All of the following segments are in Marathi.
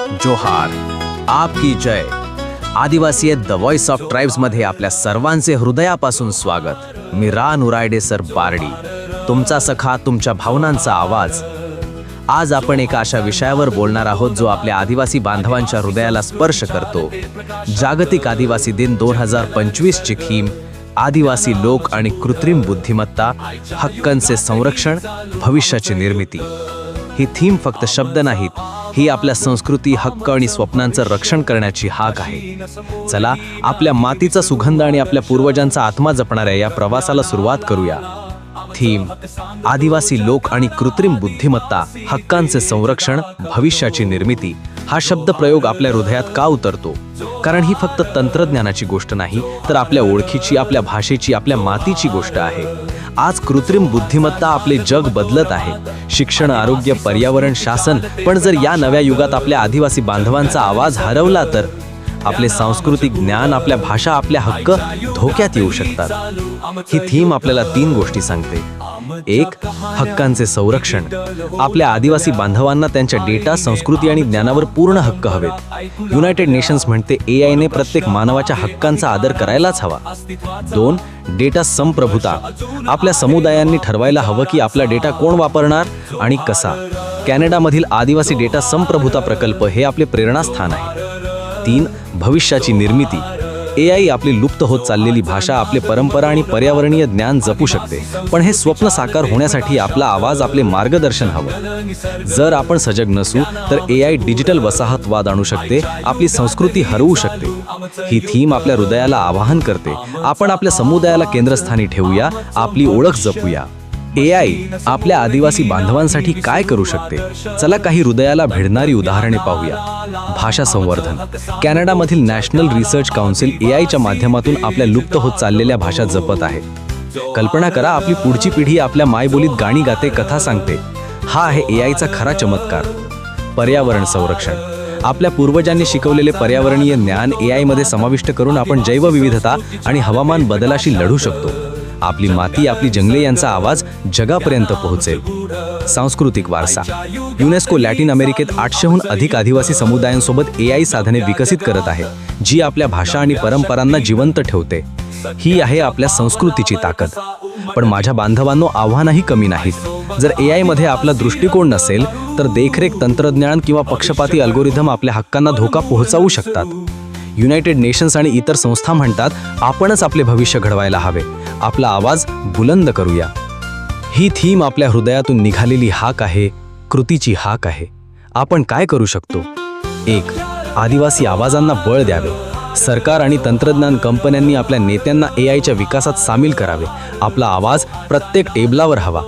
जोहार आपकी जय. आदिवासी आहेत द व्हॉइस ऑफ ट्राईब्समध्ये आपल्या सर्वांचे हृदयापासून स्वागत. मी रान उरायडे सर बारडी. तुमचा सखा तुमच्या भावनांचा आवाज. आज आपण एका अशा विषयावर बोलणार आहोत जो आपल्या आदिवासी बांधवांच्या हृदयाला स्पर्श करतो. जागतिक आदिवासी दिन दोन हजार पंचवीस ची थीम आदिवासी लोक आणि कृत्रिम बुद्धिमत्ता हक्कांचे संरक्षण भविष्याची निर्मिती. ही थीम फक्त शब्द नाहीत ही आपल्या संस्कृती हक्क आणि स्वप्नांचं रक्षण करण्याची हाक आहे. चला आपल्या मातीचा सुगंध आणि आपल्या पूर्वजांचा आत्मा जपणाऱ्या या प्रवासाला सुरुवात करूया. थीम आदिवासी लोक आणि कृत्रिम बुद्धिमत्ता हक्कांचे संरक्षण भविष्याची निर्मिती. हा शब्द प्रयोग आपल्या हृदयात का उतरतो? कारण ही फक्त तंत्रज्ञानाची गोष्ट नाही तर आपल्या ओळखीची आपल्या भाषेची आपल्या मातीची गोष्ट आहे. आज कृत्रिम बुद्धिमत्ता आपले जग बदलत आहे. शिक्षण आरोग्य पर्यावरण शासन पण जर या नव्या युगात आपल्या आदिवासी बांधवांचा आवाज हरवला तर? आपले सांस्कृतिक ज्ञान आपल्या भाषा आपल्या हक्क धोक्यात येऊ शकतात. ही थीम आपल्याला तीन गोष्टी सांगते. एक हक्कांचे संरक्षण. आपल्या आदिवासी बांधवांना त्यांच्या डेटा संस्कृती आणि ज्ञानावर पूर्ण हक्क हवेत. युनायटेड नेशन्स म्हणते ए आयने प्रत्येक मानवाच्या हक्कांचा आदर करायलाच हवा. दोन डेटा संप्रभुता. आपल्या समुदायांनी ठरवायला हवं की आपला डेटा कोण वापरणार आणि कसा. कॅनडामधील आदिवासी डेटा संप्रभुता प्रकल्प हे आपले प्रेरणास्थान आहे. तीन भविष्याची निर्मिती. ए आय आपली लुप्त होत चाललेली भाषा आपले परंपरा आणि पर्यावरणीय ज्ञान जपू शकते. पण हे स्वप्न साकार होण्यासाठी आपला आवाज आपले मार्गदर्शन हवं. जर आपण सजग नसू तर ए आय डिजिटल वसाहतवाद आणू शकते आपली संस्कृती हरवू शकते. ही थीम आपल्या हृदयाला आवाहन करते. आपण आपल्या समुदायाला केंद्रस्थानी ठेवूया आपली ओळख जपूया. ए आय आपल्या आदिवासी बांधवांसाठी काय करू शकते? चला काही हृदयाला भिडणारी उदाहरणे पाहूया. भाषा संवर्धन कॅनडामधील नॅशनल रिसर्च काउन्सिल ए आयच्या माध्यमातून आपल्या लुप्त होत चाललेल्या भाषा जपत आहे. कल्पना करा आपली पुढची पिढी आपल्या मायबोलीत गाणी गाते कथा सांगते. हा आहे ए आयचा खरा चमत्कार. पर्यावरण संरक्षण. आपल्या पूर्वजांनी शिकवलेले पर्यावरणीय ज्ञान ए आयमध्ये समाविष्ट करून आपण जैवविविधता आणि हवामान बदलाशी लढू शकतो. आपली माती आपली जंगले यांचा आवाज जगापर्यंत पोहोचेल. सांस्कृतिक वारसा. युनेस्को लॅटिन अमेरिकेत आठशेहून अधिक आदिवासी समुदायांसोबत ए आय साधने विकसित करत आहे जी आपल्या भाषा आणि परंपरांना जिवंत ठेवते. ही आहे आपल्या संस्कृतीची ताकद. पण माझ्या बांधवांनो आव्हानही कमी नाहीत. जर ए आयमध्ये आपला दृष्टिकोन नसेल तर देखरेख तंत्रज्ञान किंवा पक्षपाती अल्गोरिदम आपल्या हक्कांना धोका पोहोचवू शकतात. युनायटेड नेशन्स आणि इतर संस्था म्हणतात आपणच आपले भविष्य घडवायला हवे. आपला आवाज बुलंद करूया. ही थीम आपल्या हृदयातून निघालेली हाक आहे कृतीची हाक आहे. आपण काय करू शकतो? एक आदिवासी आवाजांना बळ द्यावे. सरकार आणि तंत्रज्ञान कंपन्यांनी आपल्या नेत्यांना ए आयच्या विकासात सामील करावे. आपला आवाज प्रत्येक टेबलावर हवा.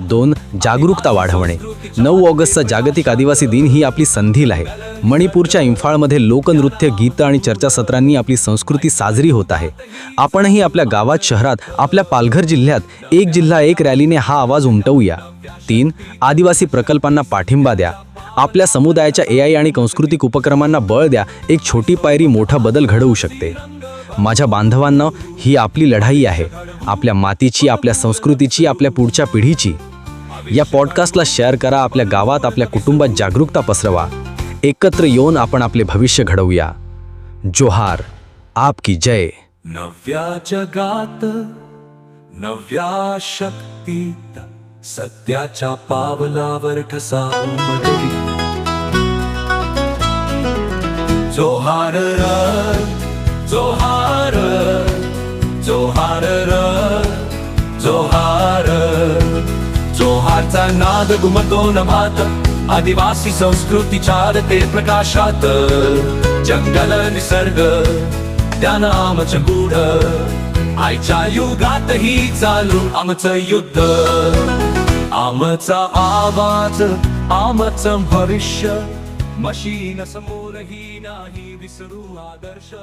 दोन जागरूकता वाढवणे. नऊ ऑगस्टचा जागतिक आदिवासी दिन ही आपली संधील आहे. मणिपूरच्या इम्फाळमध्ये लोकनृत्य गीतं आणि चर्चासत्रांनी आपली संस्कृती साजरी होत आहे. आपणही आपल्या गावात शहरात आपल्या पालघर जिल्ह्यात एक जिल्हा एक रॅलीने हा आवाज उमटवूया. तीन आदिवासी प्रकल्पांना पाठिंबा द्या. आपल्या समुदायाच्या ए आय आणि सांस्कृतिक उपक्रमांना बळ द्या. एक छोटी पायरी मोठा बदल घडवू शकते. माझ्या बांधवांना ही आपली लढाई आहे. आपल्या मातीची आपल्या संस्कृतीची आपल्या पुढच्या पिढीची. या पॉडकास्टला शेअर करा आपल्या गावात आपल्या कुटुंबात जागरूकता पसरवा. एकत्र येऊन आपण आपले भविष्य घडवूया. जोहार आपकी जय. नव्या जगात नव्या शक्तीत सत्याच्या पावलावर ठसा जोहार र, जोहार जोहार र, जोहार जोहारचा नाद घुमतो नभात आदिवासी संस्कृती चार ते प्रकाशात. जंगल निसर्ग त्यानं आमचं गुढ. आईच्या युगातही चालू आमचं युद्ध. आमचा आवाज आमचं भविष्य. मशीन समोरही नाही विसरू आदर्श.